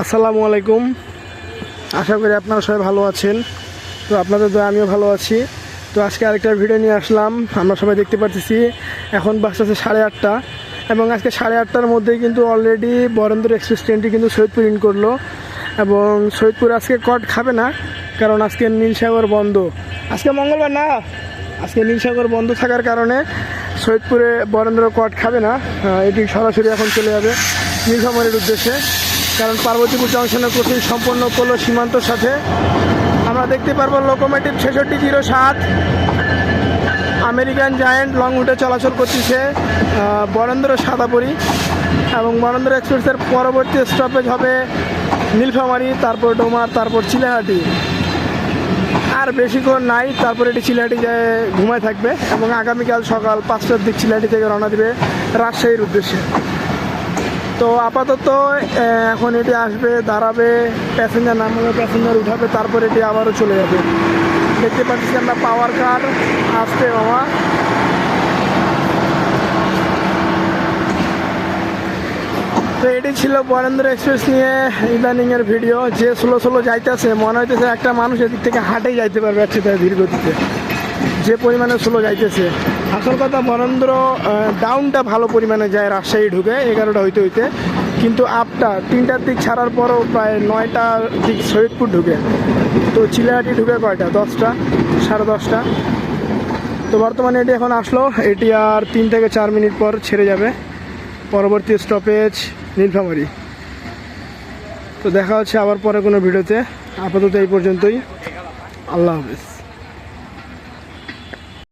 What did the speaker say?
আসসালামু আলাইকুম। আশা করি আপনারা সবাই ভালো আছেন। তো আপনাদের দয়া, আমিও ভালো আছি। তো আজকে আরেকটা ভিডিও নিয়ে আসলাম। আমরা সবাই দেখতে পাচ্ছি এখন বাজতেছে সাড়ে আটটা। এবং আজকে সাড়ে আটটার মধ্যেই কিন্তু অলরেডি বরেন্দ্র এক্সপ্রেস ট্রেনটি কিন্তু সৈয়দপুর ইন করল। এবং সৈয়দপুর আজকে কট খাবে না, কারণ আজকে নীলসাগর বন্ধ। আজকে মঙ্গলবার না? আজকে নীলসাগর বন্ধ থাকার কারণে সৈয়দপুরে বরেন্দ্র কট খাবে না। এটি সরাসরি এখন চলে যাবে নীলফামারীর উদ্দেশ্যে। কারণ পার্বতীপুর জংশনের কোচিং সম্পন্ন করল সীমান্তর সাথে। আমরা দেখতে পারব লোকোমেটিভ ছেষট্টি জিরো সাত। আমেরিকান জায়েন্ট লং রুটে চলাচল করতেছে বরেন্দ্র সাদাপুরি এবং বরেন্দ্র এক্সপ্রেসের পরবর্তী স্টপেজ হবে নীলফামারি, তারপর ডোমার তারপর চিলাহাটি। আর বেশিক্ষণ নাই, তারপরে এটি চিলাহাটি যায় ঘুমায় থাকবে এবং আগামীকাল সকাল পাঁচটার দিক চিলাহাটি থেকে রওনা দেবে রাজশাহীর উদ্দেশ্যে। তো আপাতত এখন এটি আসবে, দাঁড়াবে প্যাসেঞ্জার নামবে প্যাসেঞ্জার উঠাবে, তারপর এটি আবারও চলে যাবে। দেখতে পাচ্ছি আমরা পাওয়ার কার আসছে মামা তো এটি ছিল বরেন্দ্র এক্সপ্রেস নিয়ে ইদানিংয়ের ভিডিও। যে স্লো স্লো যাইতেছে, মনে হইতেছে একটা মানুষ এদিক থেকে হাঁটেই যাইতে পারবে একসাথে ধীর যে পরিমাণে স্লো যাইতেছে, আসল কথা বরেন্দ্র ডাউনটা ভালো পরিমাণে যায়, রাজশাহী ঢুকে, এগারোটা হইতে হইতে। কিন্তু আপটা তিনটার দিক ছাড়ার পরও প্রায় নয়টার দিক সৈয়দপুর ঢুকে। তো চিলাহাটি ঢুকে কয়টা? দশটা, সাড়ে দশটা। তো বর্তমানে এটি এখন আসলো, এটি আর তিন থেকে চার মিনিট পর ছেড়ে যাবে। পরবর্তী স্টপেজ নীলফামারি। তো দেখা হচ্ছে আবার পরে কোনো ভিডিওতে। আপাতত এই পর্যন্তই। আল্লাহ হাফিজ।